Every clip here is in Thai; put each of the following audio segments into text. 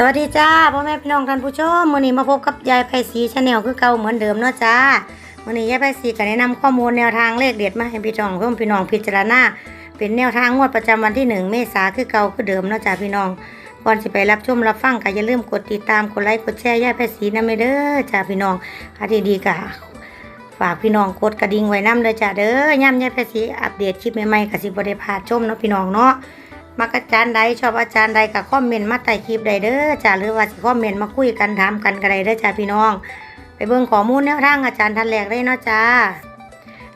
สวัสดีจ้าพ่อแม่พี่น้องท่านผู้ชมมื้อนี้มาพบกับยายไพศรีชาแนลคือเก่าเหมือนเดิมเนาะจ้ามื้อนี้ยายไพศรีก็แนะนำข้อมูลแนวทางเลขเด็ดมาให้พี่น้องเพิ่มพี่น้องพิจารณาเป็นแนวทางงวดประจำวันที่1เมษาคือเก่าคือเดิมเนาะจ้าพี่น้องก่อนสิไปรับชมรับฟังก็อย่าลืมกดติดตามกดไลค์กดแชร์ยายไพศรีนำเด้อจ้าพี่น้องค่ะที่ดีก็ฝากพี่น้องกดกระดิ่งไว้น้ำเด้อจ้าเด้อย่ำยายไพศรีอัปเดตคลิปใหม่ๆก็สิบ่ได้พาชมเนาะพี่น้องเนาะ มักอาจารย์ใดชอบอาจารย์ใดก็คอมเมนต์มาใต้คลิปใดเด้อจ้าหรือว่าสิคอมเมนต์มาคุยกันถามกันก็ได้เด้อจ้าพี่น้อง ไปเบิ่งข้อมูลแนวทางอาจารย์ท่านแรกได้เนาะจ้า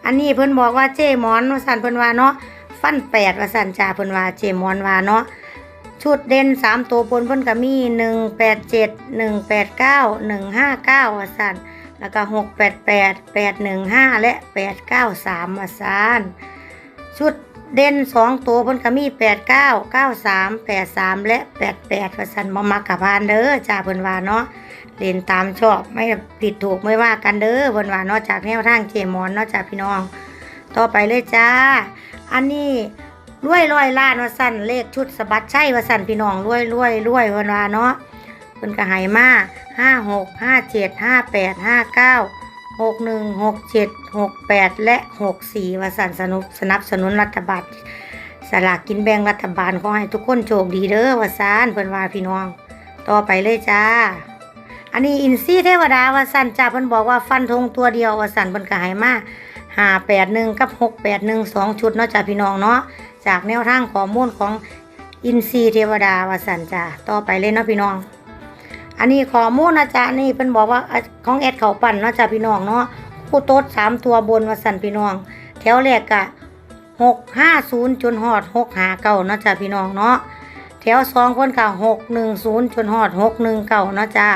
อันนี้เพิ่นบอกว่าเจมอนว่าสันเพิ่นว่าเนาะฟันแปดว่าสันจ้าเพิ่นว่าเจมอนว่าเนาะชุดเด่นสามตัวบนเพิ่นก็มีหนึ่งแปดเจ็ดหนึ่งแปดเก้าหนึ่งห้าเก้าว่าสันแล้วก็หกแปดแปดแปดหนึ่งห้าและแปดเก้าสามว่าสันชุด เด่นสองตัวเพิ่นก็มีแปดเก้าเก้าสามแปดสามและแปดแปดว่าสันบ่มักกับพานเด้อจ้าเพิ่นว่าเนาะเล่นตามชอบไม่ผิดถูกไม่ว่ากันเด้อเพิ่นว่าเนาะจากแนวทางเจมอนเนาะจ้าพี่น้อง ต่อไปเลยจ้า อันนี้รวยร้อยล้านว่าสั่นเลขชุดสะบัดใช่ว่าสั่นพี่น้องรวยรวยรวยเพิ่นว่าเนาะเพิ่นก็ให้มาห้าหกห้าเจ็ดห้าแปดห้าเก้า หกหนึ่งหกเจ็ดหกแปดและหกสี่วสันสนุสนับสนุนรัฐบาลสลากกินแบ่งรัฐบาลขอให้ทุกคนโชคดีเด้อวสานเพิ่นว่าพี่น้อง ต่อไปเลยจ้า อันนี้อินซี่เทวดาวสันจ้าเพิ่นบอกว่าฟันธงตัวเดียววสันเพิ่นก็ให้มาห้าแปดหนึ่งกับหกแปดหนึ่งสองชุดเนาะจ้าพี่น้องเนาะจากแนวทางข้อมูลของอินซีเทวดาวสันจ้าต่อไปเลยเนาะพี่น้อง อันนี้ขอมูลนะจ๊ะนี่เพิ่นบอกว่าของแอดเขาปั่นนาะจ๊ะพี่น้องเนาะผู้โต๊ดสามตัวบนว่าสั่นพี่น้อง แถวแรกกะหกห้าศูนย์จนหอดหกหาเก้านาะจ๊ะพี่น้องเนาะแถวสองคนกะหกหนึ่งศูนย์จนหอดหกหนึ่งเก้านาะจ้า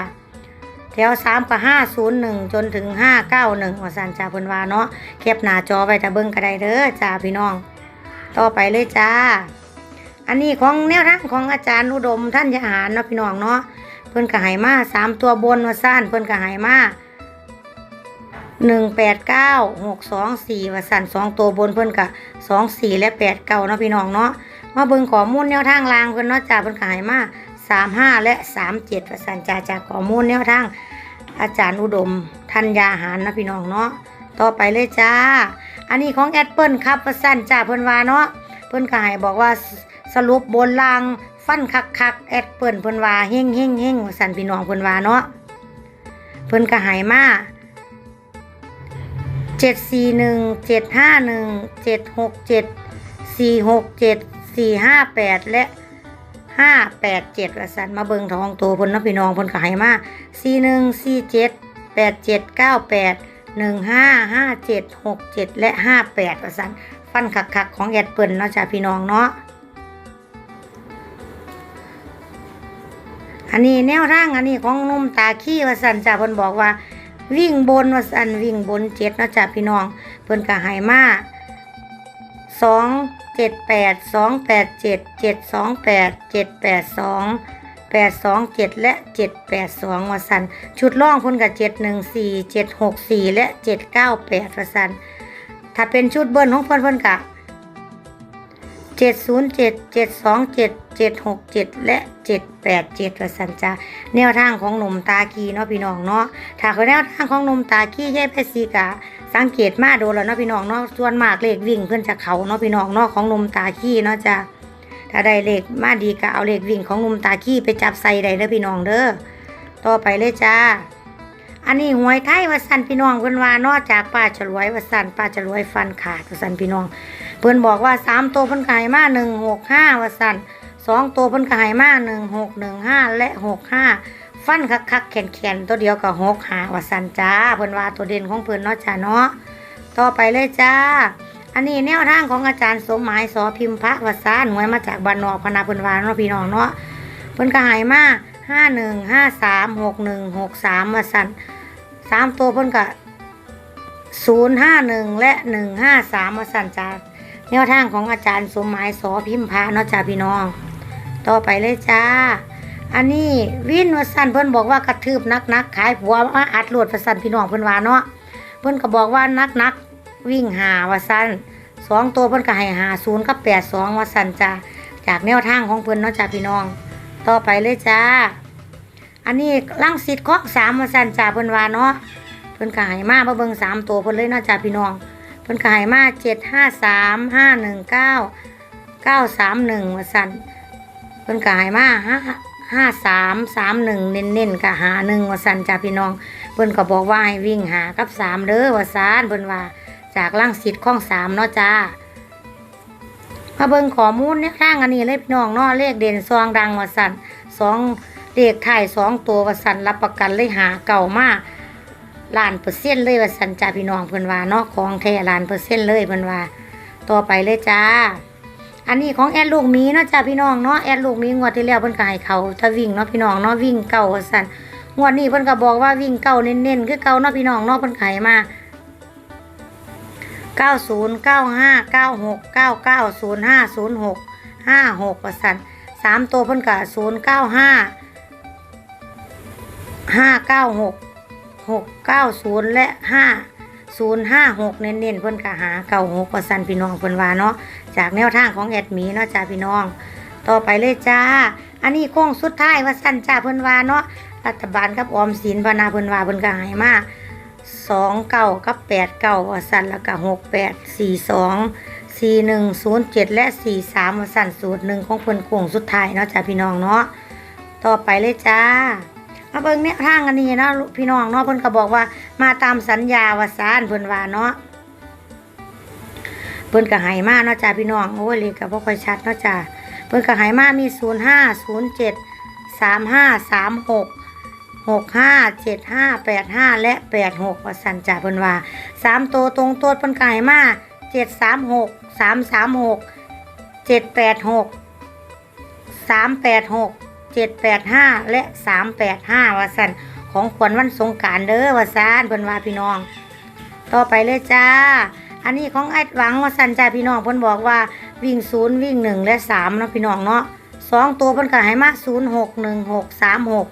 แถวสามกะห้าศูนย์หนึ่งจนถึงห้าเก้าหนึ่งว่าสั่นจ้าเพิ่นว่าเนาะแคปหน้าจอไว้ถ้าเบิ่งก็ได้เด้อจ้าพี่น้อง ต่อไปเลยจ้า อันนี้ของแนวทางของอาจารย์อุดมท่านยาหารเนาะพี่น้องเนาะ พิ่นก็ให้มาสามตัวบนว่าสั้นเพิ่นก็ให้มาหนึ่งแปดเก้าหกสองสี่ว่าสั้นสองตัวบนเพิ่นก็สองสี่และแปดเก้าเนาะพี่น้องเนาะมาเบิ่งข้อมูลแนวทางลางเพิ่นเนาะจ้าเพิ่นก็ให้มาสามห้าและสามเจ็ดว่าสั้นจ้าจากข้อมูลแนวทางอาจารย์อุดมทัญญาหารนะพี่น้องเนาะต่อไปเลยจ้า อันนี้ของแอดเปิลครับว่าสั้นจ้าเพิ่นว่าเนาะเพิ่นก็ให้บอกว่าสรุปบนลาง ฟันคักคักแอดเปิ่นเพิ่นว่าเฮงเฮงเฮงสันพี่น้องเพิ่นว่าเนาะเพิ่นก็หายมาเจ็ดสี่หนึ่งเจ็ดห้าหนึ่งเจ็ดหกเจ็ดสี่หกเจ็ดสี่ห้าแปดและห้าแปดเจ็ดว่าสันมาเบิงทองโตเพิ่นนะพี่น้องเพิ่นก็หายมาสี่หนึ่งสี่เจ็ดแปดเจ็ดเก้าแปดหนึ่งห้าห้าเจ็ดหกเจ็ดและห้าแปดว่าสันฟันคักคักๆของแอดเปิ่นเนาะจ้ะพี่น้องเนาะ อันนี้แนวทางอันนี้ของนุ่มตาขี้วสันจ่าเพิ่นบอกว่า วิ่งบนวสันวิ่งบนเจ็ดนะจ้ะพี่น้อง เพิ่นก็ให้มาสองเจ็ดแปดสองแปดเจ็ดเจ็ดสองแปดเจ็ดแปดสองแปดสองเจ็ดและเจ็ดแปดสองวสันชุดล่องเพิ่นกับเจ็ดหนึ่งสี่เจ็ดหกสี่และเจ็ดเก้าแปดวสันถ้าเป็นชุดเบิ้ลของเพิ่นเพิ่นกะ เจ็ดศูนย์เจ็ดเจ็ดสองเจ็ดเจ็ดหกเจ็ดและเจ็ดแปดเจ็ดละสันจ้าแนวทางของหนุ่มตาคีเนาะพี่น้องเนาะถ้าคือแนวทางของหนุ่มตาคีแย่เพชรซีกะสังเกตมาโดนแล้วเนาะพี่น้องเนาะส่วนมากเลขวิ่งเพื่อนจะเขาเนาะพี่น้องเนาะของหนุ่มตาคีเนาะจ้าถ้าได้เลขมาดีก็เอาเลขวิ่งของหนุ่มตาคีไปจับใส่ได้เด้อพี่น้องเด้อต่อไปเลยจ้าอันนี้หวยไทยว่าสันพี่น้องเพิ่นว่านอกจากป้าฉลวยว่าสันป้าฉลวยฟันขาดว่าสันพี่น้อง เพิ่นบอกว่าสามตัวเพิ่นก็ให้มาหนึ่งหกห้าว่าสั่นสองตัวเพิ่นก็ให้มาหนึ่งหกหนึ่งห้าและหกห้าฟันคักคักแขนแขนตัวเดียวกับหกหาว่าสั่นจ้าเพิ่นว่าตัวเด่นของเพิ่นเนาะจ้าเนาะต่อไปเลยจ้า อันนี้แนวทางของอาจารย์สมหมายสอพิมพ์พระวสานหน่วยมาจากบ้านนอกพนาเพิ่นว่าเนาะพี่น้องเนาะเพิ่นก็ให้มาห้าหนึ่งห้าสามหกหนึ่งหกสามว่าสั่นสามตัวเพิ่นก็ศูนย์ห้าหนึ่งและหนึ่งห้าสามว่าสั่นจ้า แนวทางของอาจารย์สมหมายสอพิมพาเนาะจ้าพี่น้อง ต่อไปเลยจ้า อันนี้วินวสันเพิ่นบอกว่ากระทืบนักนักขายผัวมาอัดลวดวสันพี่น้องเพิ่นว่าเนาะเพิ่นก็บอกว่านักนักวิ่งหาวสันสองตัวเพิ่นก็ให้หาศูนย์กับแปดสองวสันจ้าจากแนวทางของเพิ่นเนาะจ้าพี่น้อง ต่อไปเลยจ้า อันนี้ลังสิตข้อสามมาสันจ่าเพิ่นว่าเนาะเพิ่นก็ให้มาบ่เบิ่งสามตัวเพิ่นเลยเนาะจ้าพี่น้อง เพิ่นก็ให้มาเจ็ดห้าสามห้าหนึ่งเก้าเก้าสามหนึ่งมาสั่นเพิ่นก็ให้มาห้าห้าสามสามหนึ่งเน้นๆก็หาหนึ่งว่าสันจ้าพี่น้องเพิ่นก็บอกว่าให้วิ่งหากับสามเด้อว่าซานเพิ่นว่าจากลังสิตข้องสามเนาะจ้ามาเบิ่งข้อมูลเนี่ยทางอันนี้เลยพี่น้องเนาะเลขเด่นซองดังว่าสันสองเลขถ่ายสองตัวว่าสันรับประกันเลยหาเก่ามาก ล้านเปอร์เซ็นต์เลยว่าสันจ้าพี่น้องเพิ่นว่าเนาะของแท้ล้านเปอร์เซ็นต์เลยเพิ่นว่าต่อไปเลยจ้า อันนี้ของแอดลูกมีเนาะจ้าพี่น้องเนาะแอดลูกมีงวดที่แล้วเพิ่นก็ให้เขาถ้าวิ่งเนาะพี่น้องเนาะวิ่งเก่าสันงวดนี้เพิ่นก็บอกว่าวิ่งเก่าเน้นๆคือเก่าเนาะพี่น้องเนาะเพิ่นขายมาเก้าศูนย์เก้าห้าเก้าหกเก้าเก้าศูนย์ห้าศูนย์หกห้าหกประสันสามตัวเพิ่นกะศู นย์เก้าห้าห้าเก้าหกหกเก้าศูนย์และห้าศูนย์ห้าหกเน้นๆเพิ่นกะหาเก้าหกประสันพี่น้องเพิ่นว่าเนาะจากแนวทางของแอดมีเนาะจ้าพี่น้อง ต่อไปเลยจ้า อันนี้โค้งสุดท้ายว่าสั้นจ้าเพิ่นว่าเนาะรัฐบาลกับออมสินพนาเพิ่นว่าเพิ่นก็ให้มาสองเก้ากับแปดเก้าว่าสั่นแล้วก็หกแปดสี่สองสี่หนึ่งศูนย์เจ็ดและสี่สามว่าสั่นสูตรหนึ่งของเพิ่นโค้งสุดท้ายเนาะจ้าพี่น้องเนาะต่อไปเลยจ้า มาเบิ่งเนี่ยทางอันนี้เนาะพี่น้องเนาะเพิ่นก็บอกว่ามาตามสัญญาว่าซานเพิ่นว่าเนาะเพิ่นก็ให้มาเนาะจ้าพี่น้องโอ้ยเลขก็บ่ค่อยชัดเนาะจ้าเพิ่นก็ให้มามีศูนย์ห้าศูนย์เจ็ดสามห้าสามหกหกห้าเจ็ดห้าแปดห้าและแปดหกว่าสันจ่าเพิ่นว่าสามตัวตรงตัวเพิ่นกายมาเจ็ดสามหกสามสามหกเจ็ดแปดหกสามแปดหกเจ็ดแปดห้าและสามแปดห้าว่าสันของขวัญวันสงการเด้อว่าซานเพิ่นว่าพี่น้อง ต่อไปเลยจ้า อันนี้ของไอ้หวังว่าสันจ่าพี่น้องเพิ่นบอกว่าวิ่งศูนย์วิ่งหนึ่งและสามเนาะพี่น้องเนาะสองตัวเพิ่นก็ให้มาศูนย์หกหนึ่งหกสามหก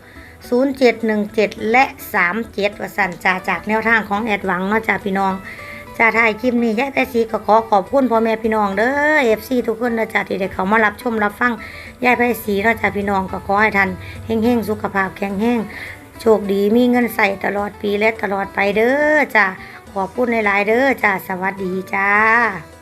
0717และ37ว่าสั่นจ่าจากแนวทางของแอดหวังเนาะจ้าพี่น้อง จ่าถ่ายคลิปนี้ยายแต่สีก็ขอขอบคุณพ่อแม่พี่น้องเด้อ FC ทุกคนนะจ่าที่ได้เขามารับชมรับฟังยายแปซีนะจ่าพี่น้องก็ขอให้ท่านเฮงๆสุขภาพแข็งแรงโชคดีมีเงินใส่ตลอดปีและตลอดไปเด้อจ้าขอบคุณหลายๆเด้อจ้าสวัสดีจ้า